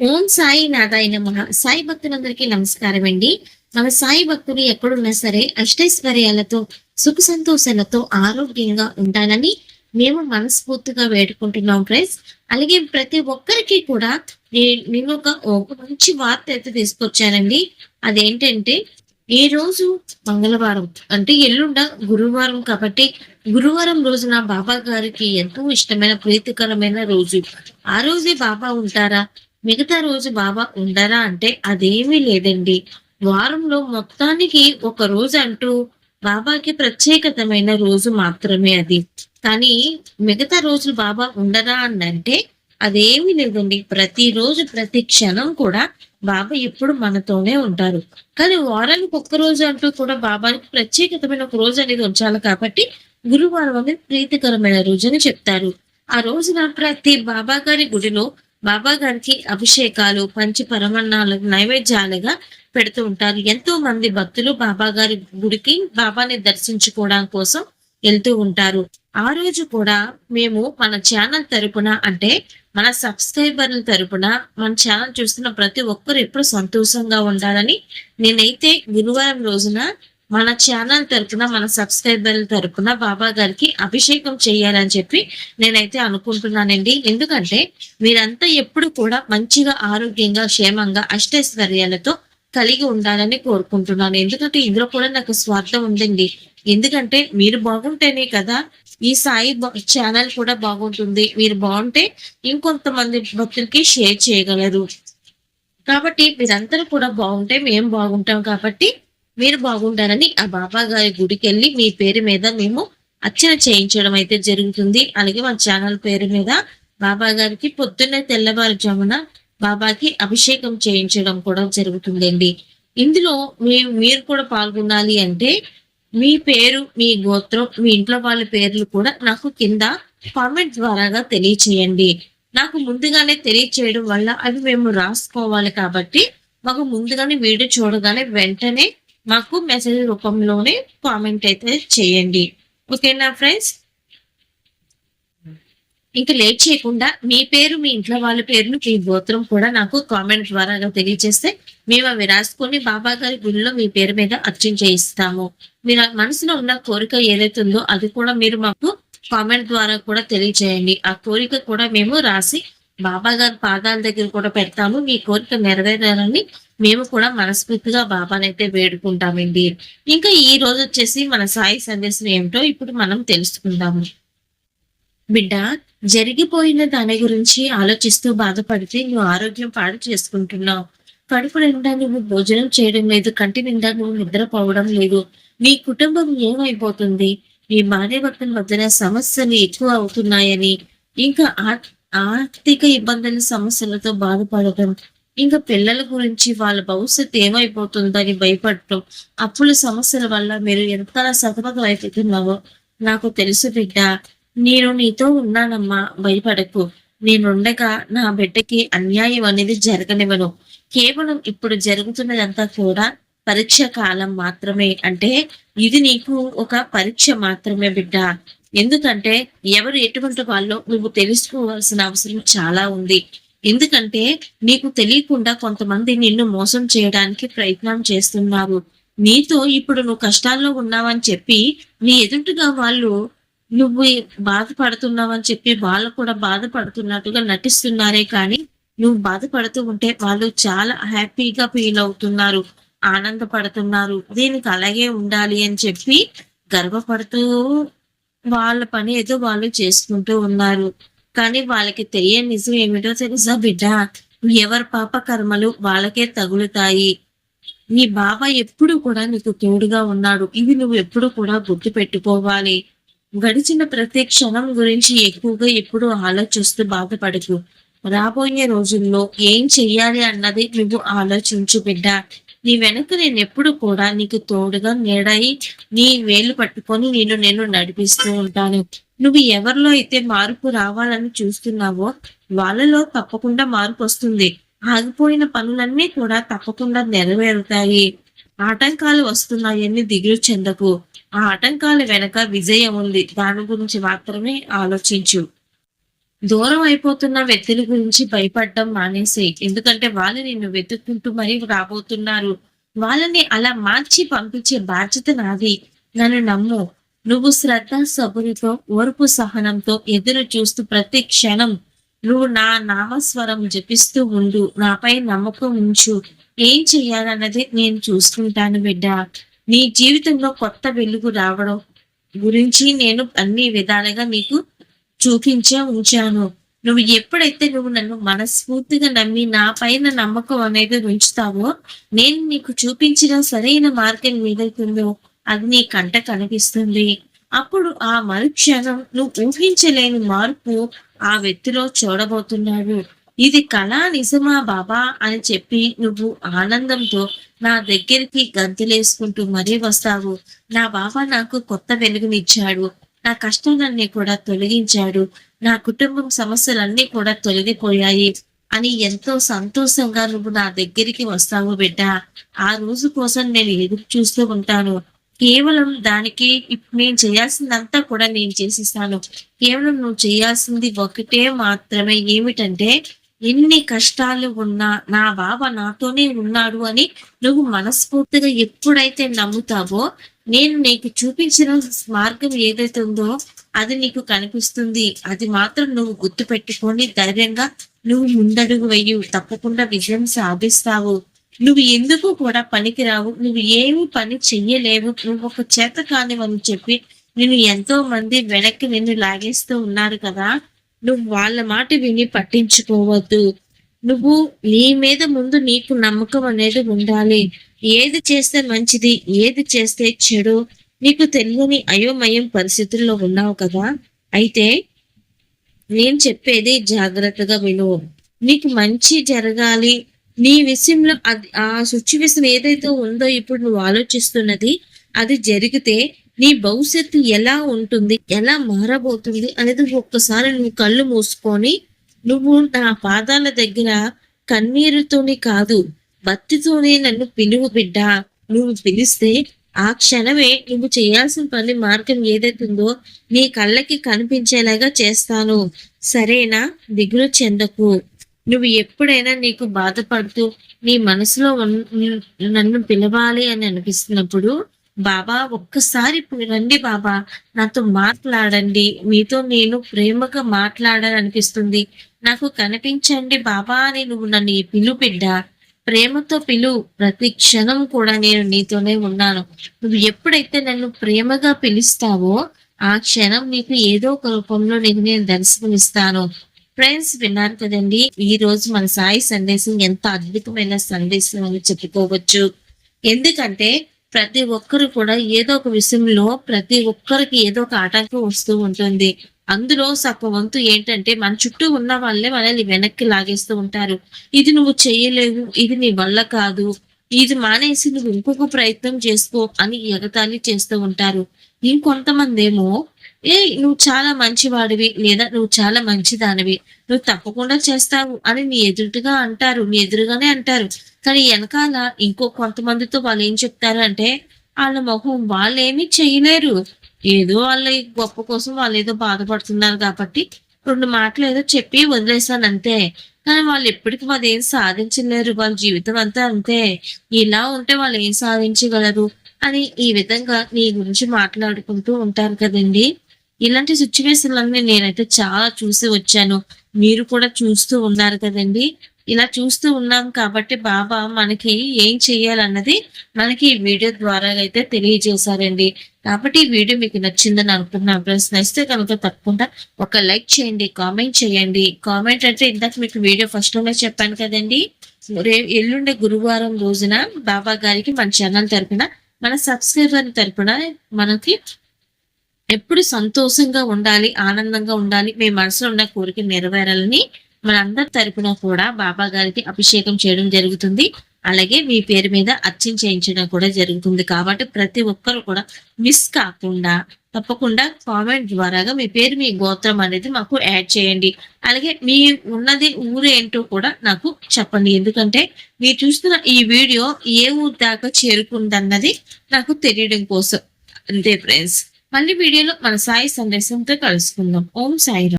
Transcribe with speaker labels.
Speaker 1: ఓం సాయి నాదాయ నమ. సాయి భక్తులందరికీ నమస్కారం అండి మన సాయి భక్తులు ఎక్కడున్నా సరే అష్టైశ్వర్యాలతో సుఖ సంతోషాలతో ఆరోగ్యంగా ఉండాలని మేము మనస్ఫూర్తిగా వేడుకుంటున్నాం ఫ్రెండ్స్. అలాగే ప్రతి ఒక్కరికి కూడా నేను ఒక ఒక మంచి వార్త అయితే తీసుకొచ్చానండి. అదేంటంటే ఈ రోజు మంగళవారం అంటే ఎల్లుండ గురువారం కాబట్టి గురువారం రోజున బాబా గారికి ఎంతో ఇష్టమైన ప్రీతికరమైన రోజు. ఆ రోజే బాబా ఉంటారా? మిగతా రోజు బాబా ఉండరా అంటే అదేమీ లేదండి. వారంలో మొత్తానికి ఒక రోజు అంటూ బాబాకి ప్రత్యేకతమైన రోజు మాత్రమే అది. కానీ మిగతా రోజులు బాబా ఉండరా అనంటే అంటే అదేమీ లేదండి. ప్రతిరోజు ప్రతి క్షణం కూడా బాబా ఎప్పుడు మనతోనే ఉంటారు. కానీ వారానికి ఒక్క రోజు అంటూ కూడా బాబాకి ప్రత్యేకతమైన ఒక రోజు అనేది ఉంచాలి కాబట్టి గురువారం అనేది ప్రీతికరమైన రోజు అని చెప్తారు. ఆ రోజున ప్రతి బాబా గారి గుడిలో బాబాగారికి అభిషేకాలు పంచి పరమన్నాలు నైవేద్యాలుగా పెడుతూ ఉంటారు. ఎంతో మంది భక్తులు బాబాగారి గుడికి బాబాని దర్శించుకోవడం కోసం వెళ్తూ ఉంటారు. ఆ రోజు కూడా మేము మన ఛానల్ తరపున అంటే మన సబ్స్క్రైబర్ల తరపున మన ఛానల్ చూస్తున్న ప్రతి ఒక్కరు ఎప్పుడు సంతోషంగా ఉండాలని నేనైతే గురువారం రోజున మన ఛానల్ తరఫున మన సబ్స్క్రైబర్ల తరఫున బాబా గారికి అభిషేకం చేయాలని చెప్పి నేనైతే అనుకుంటున్నానండి. ఎందుకంటే మీరంతా ఎప్పుడు కూడా మంచిగా ఆరోగ్యంగా క్షేమంగా అష్టైశ్వర్యాలతో కలిగి ఉండాలని కోరుకుంటున్నాను. ఎందుకంటే ఇందులో కూడా నాకు స్వార్థం ఉందండి. ఎందుకంటే మీరు బాగుంటేనే కదా ఈ సాయి ఛానల్ కూడా బాగుంటుంది. మీరు బాగుంటే ఇంకొంతమంది భక్తులకి షేర్ చేయగలరు. కాబట్టి మీరందరూ కూడా బాగుంటే మేము బాగుంటాం కాబట్టి మీరు బాగుంటారని ఆ బాబా గారి గుడికి వెళ్ళి మీ పేరు మీద మేము అర్చన చేయించడం అయితే జరుగుతుంది. అలాగే మన ఛానల్ పేరు మీద బాబా గారికి పొద్దున్నే తెల్లవారుజామున బాబాకి అభిషేకం చేయించడం కూడా జరుగుతుందండి. ఇందులో మీ మీరు కూడా పాల్గొనాలి అంటే మీ పేరు మీ గోత్రం మీ ఇంట్లో వాళ్ళ పేర్లు కూడా నాకు కింద కామెంట్ ద్వారాగా తెలియచేయండి. నాకు ముందుగానే తెలియచేయడం వల్ల అవి మేము రాసుకోవాలి కాబట్టి మాకు ముందుగానే వీడియో చూడగానే వెంటనే మాకు మెసేజ్ రూపంలోనే కామెంట్ అయితే చేయండి. ఓకేనా ఫ్రెండ్స్ ఇంకా లేట్ చేయకుండా మీ పేరు మీ ఇంట్లో వాళ్ళ పేరును మీ గోత్రం కూడా నాకు కామెంట్ ద్వారా తెలియజేస్తే మేము అవి రాసుకొని బాబా గారి గుడిలో మీ పేరు మీద అర్చన చేయిస్తాము. మీరు మనసులో ఉన్న కోరిక ఏదైతే ఉందో అది కూడా మీరు మాకు కామెంట్ ద్వారా కూడా తెలియజేయండి. ఆ కోరిక కూడా మేము రాసి బాబా గారి పాదాల దగ్గర కూడా పెడతాము. మీ కోరిక నెరవేరాలని మేము కూడా మనస్ఫూర్తిగా బాబానైతే వేడుకుంటామండి. ఇంకా ఈ రోజు వచ్చేసి మన సాయి సందేశం ఏమిటో ఇప్పుడు మనం తెలుసుకుందాము. బిడ్డ జరిగిపోయిన దాని గురించి ఆలోచిస్తూ బాధపడితే నువ్వు ఆరోగ్యం పాడు చేసుకుంటున్నావు. కడుపు నిండా నువ్వు భోజనం చేయడం లేదు కంటి నిండా నువ్వు నిద్రపోవడం లేదు. నీ కుటుంబం ఏమైపోతుంది? నీ భార్య భక్తుల మధ్యన సమస్యలు ఎక్కువ అవుతున్నాయని ఇంకా ఆర్థిక ఇబ్బందుల సమస్యలతో బాధపడటం ఇంకా పిల్లల గురించి వాళ్ళ భవిష్యత్తు ఏమైపోతుందని భయపడటం అప్పుల సమస్యల వల్ల మీరు ఎంత సతమతం అయిపోతున్నావో నాకు తెలుసు బిడ్డ. నేను నీతో ఉన్నానమ్మా భయపడకు. నేనుండగా నా బిడ్డకి అన్యాయం అనేది జరగనివ్వను. కేవలం ఇప్పుడు జరుగుతున్నదంతా కూడా పరీక్ష కాలం మాత్రమే. అంటే ఇది నీకు ఒక పరీక్ష మాత్రమే బిడ్డ. ఎందుకంటే ఎవరు ఎటువంటి వాళ్ళో నువ్వు తెలుసుకోవాల్సిన అవసరం చాలా ఉంది. ఎందుకంటే నీకు తెలియకుండా కొంతమంది నిన్ను మోసం చేయడానికి ప్రయత్నం చేస్తున్నారు. నీతో ఇప్పుడు నువ్వు కష్టాల్లో ఉన్నావని చెప్పి నీ ఎదుటిగా వాళ్ళు నువ్వు బాధపడుతున్నావని చెప్పి వాళ్ళు కూడా బాధపడుతున్నట్టుగా నటిస్తున్నారే కానీ నువ్వు బాధపడుతూ ఉంటే వాళ్ళు చాలా హ్యాపీగా ఫీల్ అవుతున్నారు ఆనందపడుతున్నారు. దీనికి అలాగే ఉండాలి అని చెప్పి గర్వపడుతూ వాళ్ళ పని ఏదో వాళ్ళు చేసుకుంటూ ఉన్నారు. కానీ వాళ్ళకి తెలియని నిజం ఏమిటో తెలుసా బిడ్డ? ఎవరి పాప కర్మలు వాళ్ళకే తగులుతాయి. నీ బాబా ఎప్పుడు కూడా నీకు తోడుగా ఉన్నాడు. ఇది నువ్వు ఎప్పుడు కూడా గుర్తు పెట్టుకోవాలి గడిచిన ప్రతి క్షణం గురించి ఎక్కువగా ఎప్పుడు ఆలోచిస్తూ బాధపడకు. రాబోయే రోజుల్లో ఏం చెయ్యాలి అన్నది నువ్వు ఆలోచించు బిడ్డ. నీ వెనక నేను ఎప్పుడు కూడా నీకు తోడుగా నీడయి నీ వేలు పట్టుకొని నేను నేను నడిపిస్తూ ఉంటాను. నువ్వు ఎవరిలో అయితే మార్పు రావాలని చూస్తున్నావో వాళ్ళలో తప్పకుండా మార్పు వస్తుంది. ఆగిపోయిన పనులన్నీ కూడా తప్పకుండా నెరవేరుతాయి. ఆటంకాలు వస్తున్నాయని దిగులు చెందకు. ఆ ఆటంకాల వెనక విజయం ఉంది. దాని గురించి మాత్రమే ఆలోచించు. దూరం అయిపోతున్న వ్యక్తుల గురించి భయపడడం మానేసి. ఎందుకంటే వాళ్ళు నిన్ను వెతుక్కుంటూ మరీ రాబోతున్నారు. వాళ్ళని అలా మార్చి పంపించే బాధ్యత నాది. నన్ను నమ్ము. నువ్వు శ్రద్ధ సబురితో ఓర్పు సహనంతో ఎదురు చూస్తూ ప్రతి క్షణం నువ్వు నా నామస్వరం జపిస్తూ ఉండు. నాపై నమ్మకం ఉంచు. ఏం చెయ్యాలన్నది నేను చూసుకుంటాను బిడ్డ. నీ జీవితంలో కొత్త వెలుగు రావడం గురించి నేను అన్ని విధాలుగా నీకు చూపించే ఉంచాను. నువ్వు ఎప్పుడైతే నువ్వు నన్ను మనస్ఫూర్తిగా నమ్మి నా పైన నమ్మకం అనేది ఉంచుతావో నేను నీకు చూపించిన సరైన మార్గం ఏదైతుందో అది నీ కంట కనిపిస్తుంది. అప్పుడు ఆ మరుక్షణం నువ్వు ఊహించలేని మార్పు ఆ వ్యక్తిలో చూడబోతున్నాడు. ఇది కళ నిజమా బాబా అని చెప్పి నువ్వు ఆనందంతో నా దగ్గరికి గంతులేసుకుంటూ మరీ వస్తావు. నా బాబా నాకు కొత్త వెలుగునిచ్చాడు. నా కష్టాలన్నీ కూడా తొలగించాడు. నా కుటుంబం సమస్యలన్నీ కూడా తొలగిపోయాయి అని ఎంతో సంతోషంగా నువ్వు నా దగ్గరికి వస్తావు బిడ్డ. ఆ రోజు కోసం నేను ఎదురు చూస్తూ ఉంటాను. కేవలం దానికి నేను చేయాల్సిందంతా కూడా నేను చేసిస్తాను. కేవలం నువ్వు చేయాల్సింది ఒకటే మాత్రమే. ఏమిటంటే ఎన్ని కష్టాలు ఉన్నా నా బావ నాతోనే ఉన్నాడు అని నువ్వు మనస్ఫూర్తిగా ఎప్పుడైతే నమ్ముతావో నేను నీకు చూపించిన మార్గం ఏదైతే ఉందో అది నీకు కనిపిస్తుంది. అది మాత్రం నువ్వు గుర్తు పెట్టుకొని ధైర్యంగా నువ్వు ముందడుగు వెయ్యి తప్పకుండా విజయం సాధిస్తావు. నువ్వు ఎందుకు కూడా పనికిరావు? నువ్వు ఏమి పని చెయ్యలేవు. నువ్వు ఒక చేత కానివని చెప్పి నేను ఎంతో మంది వెనక్కి నిన్ను లాగేస్తూ ఉన్నారు కదా. నువ్వు వాళ్ళ మాట విని పట్టించుకోవద్దు. నువ్వు నీ మీద ముందు నీకు నమ్మకం అనేది ఉండాలి. ఏది చేస్తే మంచిది ఏది చేస్తే చెడు నీకు తెలియని అయోమయం పరిస్థితుల్లో ఉన్నావు కదా? అయితే నేను చెప్పేది జాగ్రత్తగా విను. నీకు మంచి జరగాలి. నీ విషయంలో అది ఆ సిచ్యువేషన్ ఏదైతే ఉందో ఇప్పుడు నువ్వు ఆలోచిస్తున్నది అది జరిగితే నీ భవిష్యత్తు ఎలా ఉంటుంది ఎలా మారబోతుంది అనేది ఒక్కసారి నువ్వు కళ్ళు మూసుకొని నువ్వు నా పాదాల దగ్గర కన్నీరుతోని కాదు భక్తితోనే నన్ను పిలువు బిడ్డ. నువ్వు పిలిస్తే ఆ క్షణమే నువ్వు చేయాల్సిన పని మార్గం ఏదైతే ఉందో నీ కళ్ళకి కనిపించేలాగా చేస్తాను. సరేనా? దిగులు చెందకు. నువ్వు ఎప్పుడైనా నీకు బాధపడుతూ నీ మనసులో నన్ను పిలవాలి అని అనిపిస్తున్నప్పుడు బాబా ఒక్కసారి రండి బాబా. నాతో మాట్లాడండి. మీతో నేను ప్రేమగా మాట్లాడాలనిపిస్తుంది. నాకు కనిపించండి బాబా అని నువ్వు నన్ను ఈ పిలు బిడ్డ ప్రేమతో పిలు ప్రతి క్షణం కూడా నేను నీతోనే ఉన్నాను. నువ్వు ఎప్పుడైతే నన్ను ప్రేమగా పిలుస్తావో ఆ క్షణం నీకు ఏదో ఒక రూపంలో నీకు నేను దర్శనమిస్తాను. ఫ్రెండ్స్ విన్నారు కదండి ఈ రోజు మన సాయి సందేశం ఎంత అద్భుతమైన సందేశం అని చెప్పుకోవచ్చు. ఎందుకంటే ప్రతి ఒక్కరు కూడా ఏదో ఒక విషయంలో ప్రతి ఒక్కరికి ఏదో ఒక ఆటంకం వస్తూ ఉంటుంది. అందులో సగం వంతు ఏంటంటే మన చుట్టూ ఉన్న వాళ్ళే మనల్ని వెనక్కి లాగేస్తూ ఉంటారు. ఇది నువ్వు చేయలేవు ఇది నీ వల్ల కాదు ఇది మానేసి నువ్వు ఇంకొక ప్రయత్నం చేసుకో అని ఎగతాళి చేస్తూ ఉంటారు. ఇంకొంతమంది ఏమో ఏ నువ్వు చాలా మంచివాడివి లేదా నువ్వు చాలా మంచిదానివి. నువ్వు తప్పకుండా చేస్తావు అని నీ ఎదురుగా అంటారు నీ ఎదురుగానే అంటారు. కానీ వెనకాల ఇంకో కొంతమందితో వాళ్ళు ఏం చెప్తారు అంటే వాళ్ళ మొహం వాళ్ళు ఏమీ చేయలేరు. ఏదో వాళ్ళ గొప్ప కోసం వాళ్ళు ఏదో బాధపడుతున్నారు కాబట్టి రెండు మాటలు ఏదో చెప్పి వదిలేసాను అంతే. కానీ వాళ్ళు ఎప్పటికీ వాళ్ళు ఏం సాధించలేరు వాళ్ళ జీవితం అంతా అంతే. ఇలా ఉంటే వాళ్ళు ఏం సాధించగలరు అని ఈ విధంగా నీ గురించి మాట్లాడుకుంటూ ఉంటారు కదండి. ఇలాంటి సిచ్యువేషన్లన్నీ నేనైతే చాలా చూసి వచ్చాను. మీరు కూడా చూస్తూ ఉన్నారు కదండి. ఇలా చూస్తూ ఉన్నాం కాబట్టి బాబా మనకి ఏం చెయ్యాలన్నది మనకి ఈ వీడియో ద్వారా అయితే తెలియజేశారండి. కాబట్టి ఈ వీడియో మీకు నచ్చిందని అనుకుంటున్నాను ఫ్రెండ్స్ నచ్చితే కనుక తప్పకుండా ఒక లైక్ చేయండి కామెంట్ చేయండి. కామెంట్ అంటే ఇందాక మీకు వీడియో ఫస్ట్లోనే చెప్పాను కదండి. రే ఎల్లుండే గురువారం రోజున బాబా గారికి మన ఛానల్ తరపున మన సబ్స్క్రైబర్ తరపున మనకి ఎప్పుడు సంతోషంగా ఉండాలి ఆనందంగా ఉండాలి మీ మనసులో ఉన్న కోరిక నెరవేరాలని మనందరి తరపున కూడా బాబా గారికి అభిషేకం చేయడం జరుగుతుంది. అలాగే మీ పేరు మీద అర్చన చేయించడం కూడా జరుగుతుంది. కాబట్టి ప్రతి ఒక్కరు కూడా మిస్ కాకుండా తప్పకుండా కామెంట్ ద్వారాగా మీ పేరు మీ గోత్రం అనేది మాకు యాడ్ చేయండి. అలాగే మీ ఉన్నది ఊరు ఏంటో కూడా నాకు చెప్పండి. ఎందుకంటే మీరు చూస్తున్న ఈ వీడియో ఏ ఊరు దాకా చేరుకుందన్నది నాకు తెలియడం కోసం. అంతే ఫ్రెండ్స్ మళ్ళీ వీడియోలో మన సాయి సందేశంతో కలుసుకుందాం. ఓం సాయి